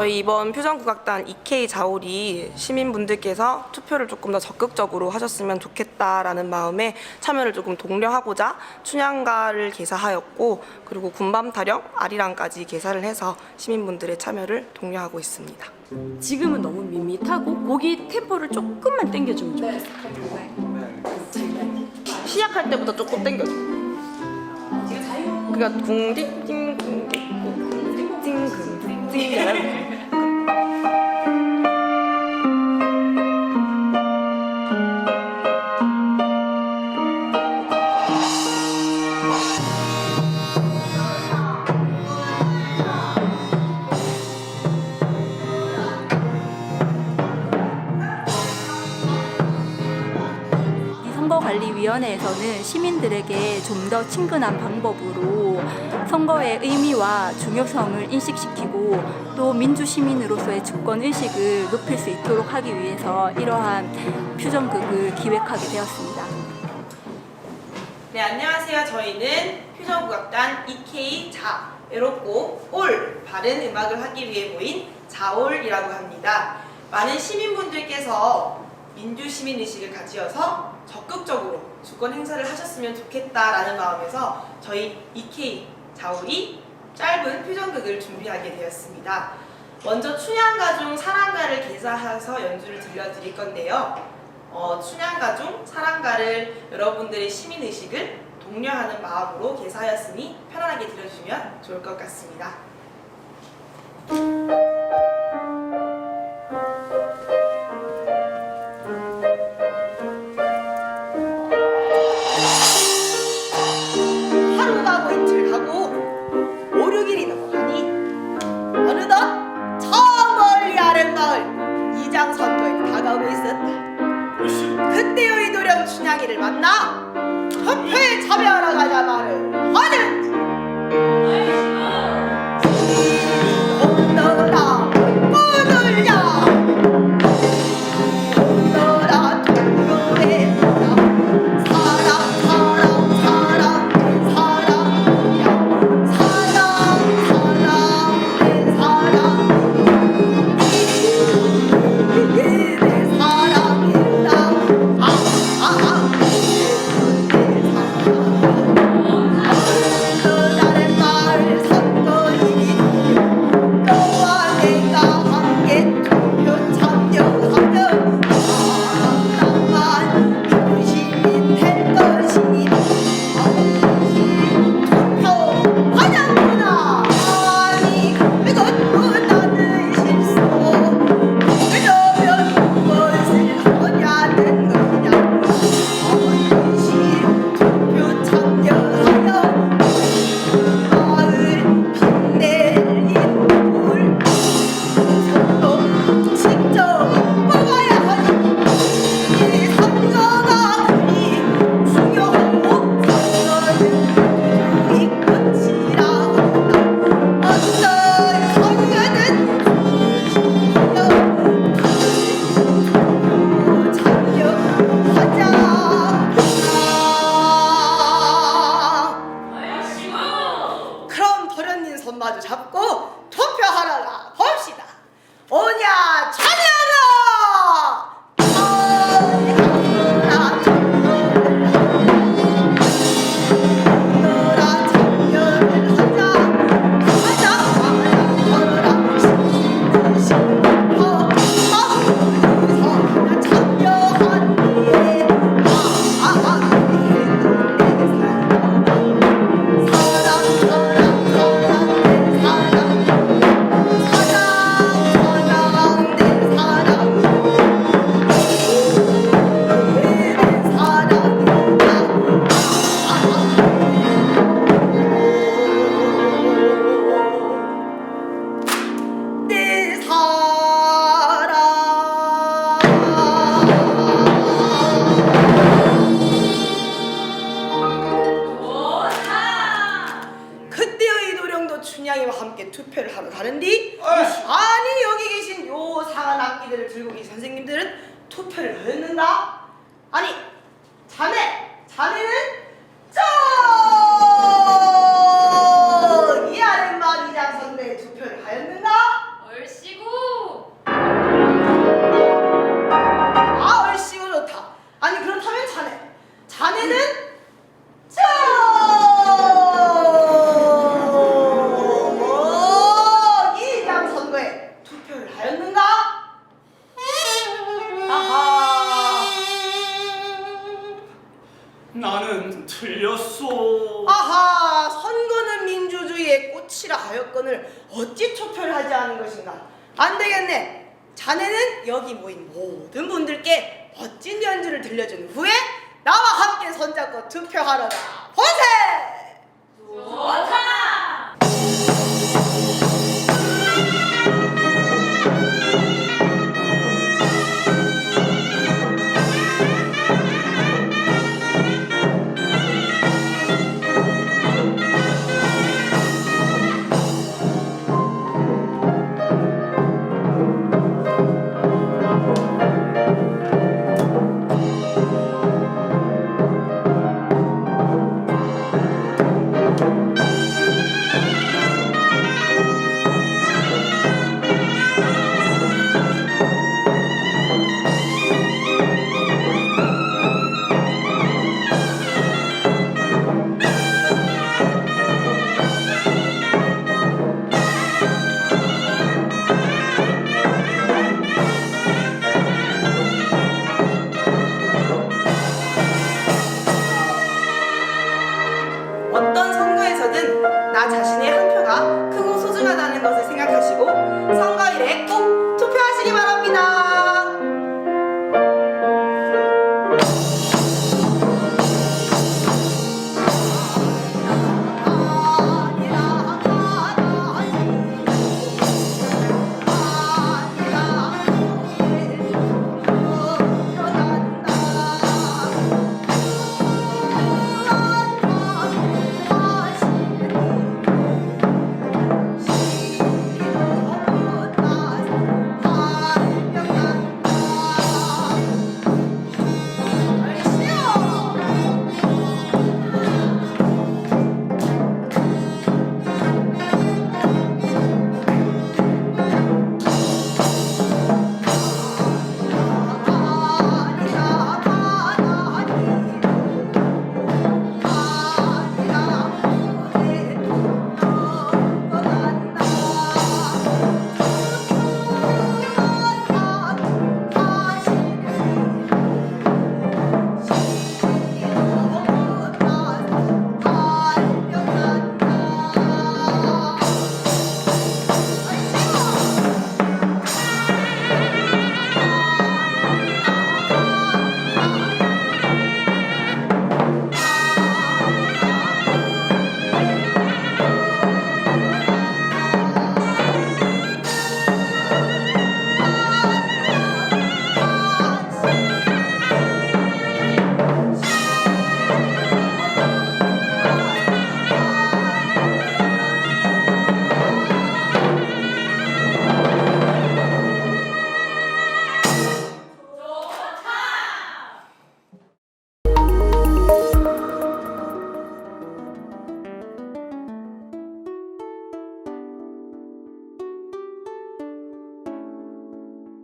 저희 이번 표정국악단 EK 자올이 시민분들께서 투표를 조금 더 적극적으로 하셨으면 좋겠다라는 마음에 참여를 조금 독려하고자 춘향가를 개사하였고 그리고 군밤 타령 아리랑까지 개사를 해서 시민분들의 참여를 독려하고 있습니다. 지금은 너무 밋밋하고 곡이 템포를 조금만 당겨주면 좋겠어. 시작할 때부터 조금 당겨줘. 그러니까 궁디띵 궁디고 궁디띵 궁디띵 위원회에서는 시민들에게 좀 더 친근한 방법으로 선거의 의미와 중요성을 인식시키고 또 민주 시민으로서의 주권 의식을 높일 수 있도록 하기 위해서 이러한 표정극을 기획하게 되었습니다. 네, 안녕하세요. 저희는 퓨전국악단 EK 자, 외롭고 올, 바른 음악을 하기 위해 모인 자올이라고 합니다. 많은 시민분들께서 민주시민의식을 가지어서 적극적으로 주권 행사를 하셨으면 좋겠다라는 마음에서 저희 EK 자올이 짧은 표정극을 준비하게 되었습니다. 먼저 춘향가 중 사랑가를 개사해서 연주를 들려드릴 건데요. 어, 춘향가 중 사랑가를 여러분들의 시민의식을 독려하는 마음으로 개사하였으니 편안하게 들어주시면 좋을 것 같습니다. 춘향이를 만나 협회에 참여하러 가자 말을 악기들을 들고 계신 선생님들은 투표를 했는가? 아니 자네 자네는 저 틀렸소. 아하, 선거는 민주주의의 꽃이라 하였건을 어찌 투표를 하지 않은 것인가? 안 되겠네. 자네는 여기 모인 모든 분들께 멋진 연주를 들려준 후에 나와 함께 손잡고 투표하러라. 보세! 어떤